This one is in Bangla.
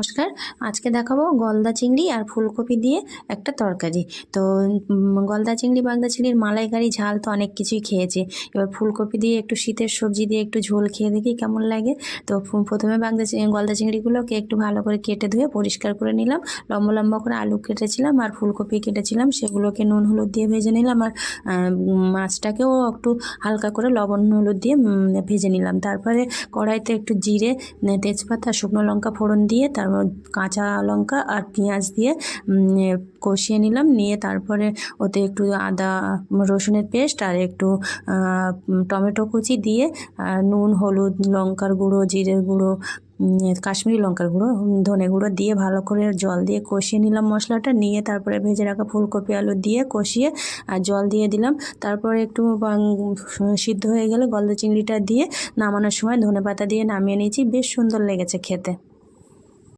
নমস্কার। আজকে দেখাবো গলদা চিংড়ি আর ফুলকপি দিয়ে একটা তরকারি। তো গলদা চিংড়ি, বাগদা চিংড়ির মালাইকারি ঝাল তো অনেক কিছুই খেয়েছি। এবার ফুলকপি দিয়ে একটু শীতের সবজি দিয়ে একটু ঝোল খেয়ে দেখি কেমন লাগে। তো প্রথমে বাগদা গলদা চিংড়িগুলোকে একটু ভালো করে কেটে ধুয়ে পরিষ্কার করে নিলাম। লম্বা লম্বা করে আলু কেটেছিলাম আর ফুলকপি কেটেছিলাম। সেগুলোকে নুন হলুদ দিয়ে ভেজে নিলাম আর মাছটাকেও একটু হালকা করে লবণ হলুদ দিয়ে ভেজে নিলাম। তারপরে কড়াইতে একটু জিরে তেজপাতা, শুকনো লঙ্কা ফোড়ন দিয়ে তারপর কাঁচা লঙ্কা আর পেঁয়াজ দিয়ে কষিয়ে নিলাম। নিয়ে তারপরে ওতে একটু আদা, রসুনের পেস্ট আর একটু টমেটো কুচি দিয়ে নুন, হলুদ, লঙ্কার গুঁড়ো জিরের গুঁড়ো কাশ্মীরি লঙ্কার গুঁড়ো ধনে গুঁড়ো দিয়ে ভালো করে জল দিয়ে কষিয়ে নিলাম মশলাটা। নিয়ে তারপরে ভেজে রাখা ফুলকপি, আলু দিয়ে কষিয়ে আর জল দিয়ে দিলাম। তারপরে একটু সিদ্ধ হয়ে গেলে গলদা চিংড়িটা দিয়ে নামানোর সময় ধনে পাতা দিয়ে নামিয়ে নিয়েছি। বেশ সুন্দর লেগেছে খেতে।